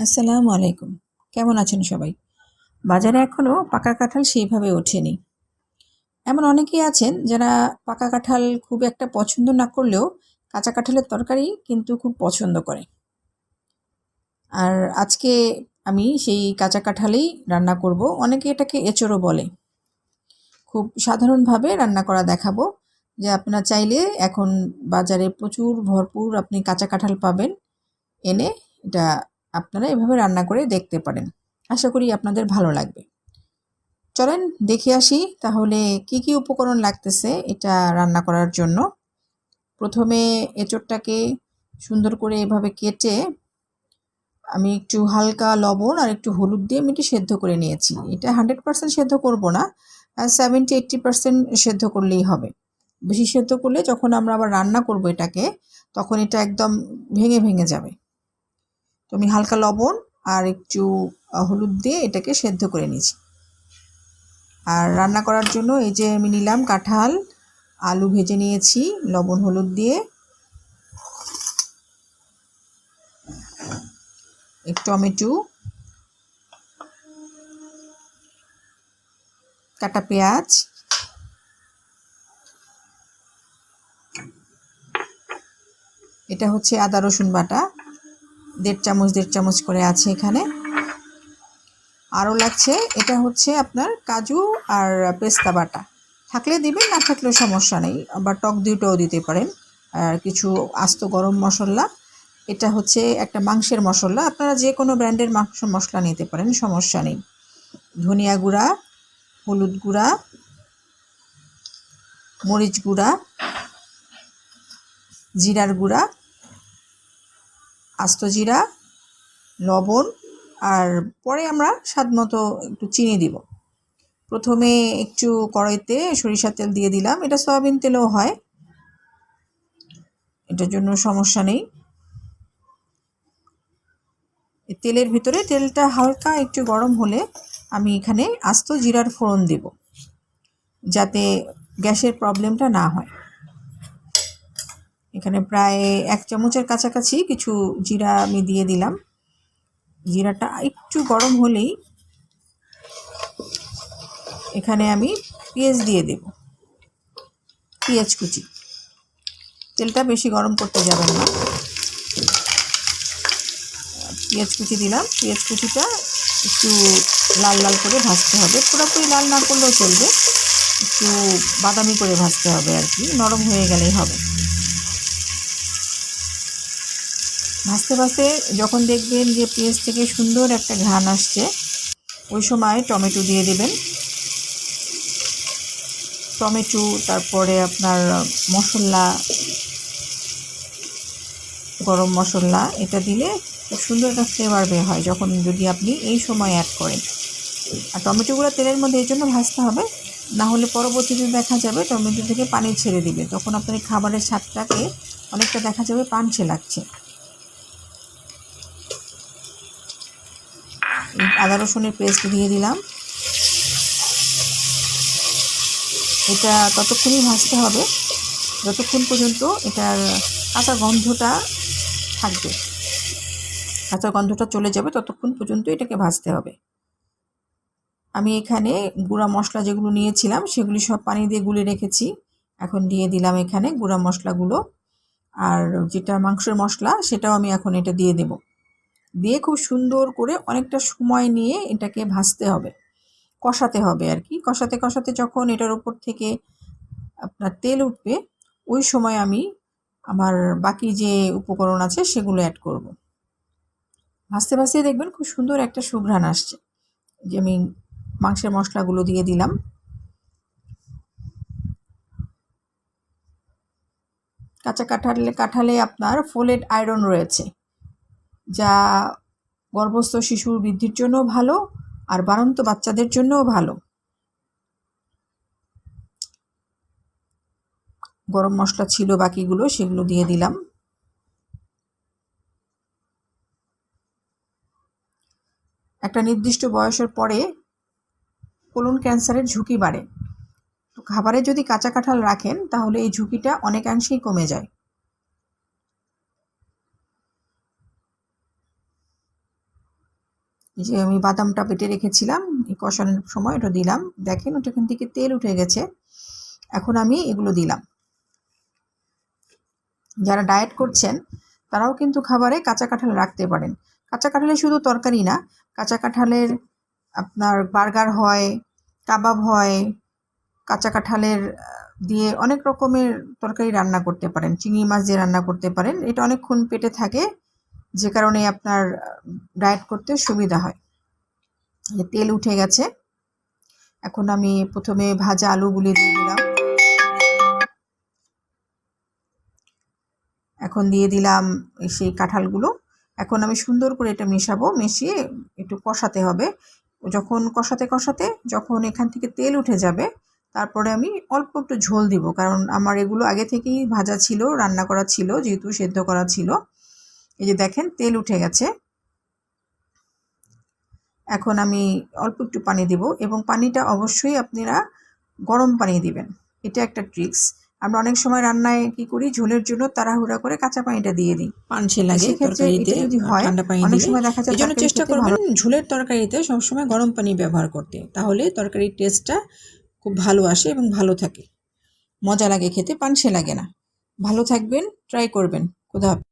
আসসালামু আলাইকুম। কেমন আছেন সবাই? বাজারে এখনও পাকা কাঁঠাল সেইভাবে ওঠেনি। এমন অনেকেই আছেন যারা পাকা কাঁঠাল খুব একটা পছন্দ না করলেও কাঁচা কাঁঠালের তরকারি কিন্তু খুব পছন্দ করে। আর আজকে আমি সেই কাঁচা কাঁঠালেই রান্না করব। অনেকে এটাকে এঁচড়ও বলে। খুব সাধারণভাবে রান্না করা দেখাবো যে আপনারা চাইলে এখন বাজারে প্রচুর ভরপুর আপনি কাঁচা কাঁঠাল পাবেন। এনে এটা আপনারা এভাবে রান্না করে দেখতে পারেন। আশা করি আপনাদের ভালো লাগবে। চলেন দেখে আসি তাহলে কি কি উপকরণ লাগতেছে এটা রান্না করার জন্য। প্রথমে এঁচড়টাকে সুন্দর করে এভাবে কেটে আমি একটু হালকা লবণ আর একটু হলুদ দিয়ে আমি একটু সেদ্ধ করে নিয়েছি। এটা হান্ড্রেড পার্সেন্ট সেদ্ধ করব না সেভেন্টি, এইট্টি পার্সেন্ট সেদ্ধ করলেই হবে। বেশি সেদ্ধ করলে যখন আমরা আবার রান্না করব এটাকে, তখন এটা একদম ভেঙে ভেঙে যাবে। তো আমি হালকা লবণ আর একটু হলুদ দিয়ে এটাকে সেদ্ধ করে নিয়েছি। আর রান্না করার জন্য এই যে আমি নিলাম কাঁঠাল, আলু ভেজে নিয়েছি, লবণ, হলুদ দিয়ে। এক টমেটো, কাটা পেঁয়াজ, এটা হচ্ছে আদা রসুন বাটা। দেড় চামচ দেড় চামচ করে আছে এখানে। আরও লাগছে, এটা হচ্ছে আপনার কাজু আর পেস্তা বাটা। থাকলে দিবেন, না থাকলেও সমস্যা নেই আবার টক দুটোও দিতে পারেন। আর কিছু আস্ত গরম মশলা, এটা হচ্ছে একটা মাংসের মশলা। আপনারা যে কোনো ব্র্যান্ডের মাংস মশলা নিতে পারেন, সমস্যা নেই। ধনিয়া গুঁড়া, হলুদ গুঁড়া, মরিচ গুঁড়া, জিরার গুঁড়া আস্ত জিরা, লবণ, আর পরে আমরা স্বাদ মতো একটু চিনি দিব। প্রথমে একটু কড়াইতে সরিষার তেল দিয়ে দিলাম। এটা সয়াবিন তেলও হয়। এটার জন্য সমস্যা নেই। তেলের ভিতরে তেলটা হালকা একটু গরম হলে আমি এখানে আস্ত জিরার ফোড়ন দেব, যাতে গ্যাসের প্রবলেমটা না হয়। এখানে প্রায় এক চামচের কাছাকাছি কিছু জিরা আমি দিয়ে দিলাম। জিরাটা একটু গরম হলেই এখানে আমি পেঁয়াজ দিয়ে দেব। পেঁয়াজ কুচি। তেলটা বেশি গরম করতে যাবেন না। পেঁয়াজ কুচি দিলাম। পেঁয়াজ কুচিটা একটু লাল লাল করে ভাজতে হবে। পুরোপুরি লাল না করলেও চলবে। একটু বাদামি করে ভাজতে হবে আর কি। নরম হয়ে গেলেই হবে। ভাজতে ভাজতে যখন দেখবেন যে পেঁয়াজ থেকে সুন্দর একটা ঘ্রাণ আসছে, ওই সময় টমেটো দিয়ে দেবেন। টমেটো, তারপরে আপনার মশলা, গরম মশলা, এটা দিলে খুব সুন্দর একটা ফ্লেভার বের হয় যখন যদি আপনি এই সময় অ্যাড করেন। আর টমেটোগুলো তেলের মধ্যে এই জন্য ভাজতে হবে, না হলে পরবর্তীতে দেখা যাবে টমেটো থেকে পানি ছেড়ে দিবে। তখন আপনার খাবারের স্বাদটাকে অনেকটা দেখা যাবে পানছে লাগছে। আদা রসুনের পেস্ট দিয়ে দিলাম। এটা ততক্ষণই ভাজতে হবে। যতক্ষণ পর্যন্ত এটার কাঁচা গন্ধটা থাকবে। কাঁচা গন্ধটা চলে যাবে ততক্ষণ পর্যন্ত এটাকে ভাজতে হবে। আমি এখানে গুঁড়া মশলা যেগুলো নিয়েছিলাম, সেগুলি সব পানি দিয়ে গুলে রেখেছি। এখন দিয়ে দিলাম এখানে গুঁড়া মশলাগুলো। আর যেটা মাংসের মশলা, সেটাও আমি এখন এটা দিয়ে দেবো। দিয়ে খুব সুন্দর করে অনেকটা সময় নিয়ে এটাকে ভাজতে হবে, কষাতে হবে আর কি। কষাতে কষাতে যখন এটার উপর থেকে আপনার তেল উঠবে, ওই সময় আমি আমার বাকি যে উপকরণ আছে সেগুলো অ্যাড করব। ভাজতে ভাজতে দেখবেন খুব সুন্দর একটা সুঘ্রাণ আসছে। যে আমি মাংসের মশলাগুলো দিয়ে দিলাম। কাঁচা কাঁঠালে কাঁঠালে আপনার ফোলেট আয়রন রয়েছে। যা গর্ভস্থ শিশুর বৃদ্ধির জন্য ভালো আর বাড়ন্ত বাচ্চাদের জন্যও ভালো। গরম মশলা ছিল বাকিগুলো, সেগুলো দিয়ে দিলাম। একটা নির্দিষ্ট বয়সের পরে কোলন ক্যান্সারের ঝুঁকি বাড়ে। তো খাবারে যদি কাঁচা কাঁঠাল রাখেন, তাহলে এই ঝুঁকিটা অনেকাংশেই কমে যায়। এই যে আমি বাদামটা বেটে রেখেছিলাম, এই কষানোর সময় ওটা দিলাম। দেখেন ওটা এখান থেকে তেল উঠে গেছে। এখন আমি এগুলো দিলাম। যারা ডায়েট করছেন, তারাও কিন্তু খাবারে কাঁচা কাঁঠাল রাখতে পারেন। কাঁচা কাঁঠালে শুধু তরকারি না, কাঁচা কাঁঠালের আপনার বার্গার হয়, কাবাব হয়, কাঁচা কাঁঠালের দিয়ে অনেক রকমের তরকারি রান্না করতে পারেন। চিংড়ি মাছ দিয়ে রান্না করতে পারেন। এটা অনেকক্ষণ পেটে থাকে। যে কারণে আপনার ডায়েট করতে সুবিধা হয়। তেল উঠে গেছে, এখন আমি প্রথমে ভাজা আলুগুলি দিয়ে দিলাম। এখন দিয়ে দিলাম সেই কাঁঠালগুলো। এখন আমি সুন্দর করে এটা মেশাবো, মিশিয়ে একটু কষাতে হবে। যখন কষাতে কষাতে যখন এখান থেকে তেল উঠে যাবে, তারপরে আমি অল্প একটু ঝোল দিব। কারণ আমার এগুলো আগে থেকেই ভাজা ছিল, রান্না করা ছিল, যেহেতু সেদ্ধ করা ছিল। এই যে দেখেন তেল উঠে গেছে। এখন আমি অল্প একটু পানি দেব এবং পানিটা অবশ্যই আপনারা গরম পানি দিবেন। এটা একটা ট্রিক্স। আমরা অনেক সময় রান্নায় কি করি ঝোলের জন্য তাড়াহুড়া করে কাঁচা পানিটা দিয়ে দিই। পানসে লাগে তরকারিতে যদি হয়, ঠান্ডা পানি অনেক সময় দেখা যায় জন্য চেষ্টা করবেন ঝোলের তরকারিতে সবসময় গরম পানি ব্যবহার করতে। তাহলে তরকারির টেস্টটা খুব ভালো আসে এবং ভালো থাকে। মজা লাগে খেতে পানসে লাগে না। ভালো থাকবেন ট্রাই করবেন। খুদা হাফেজ।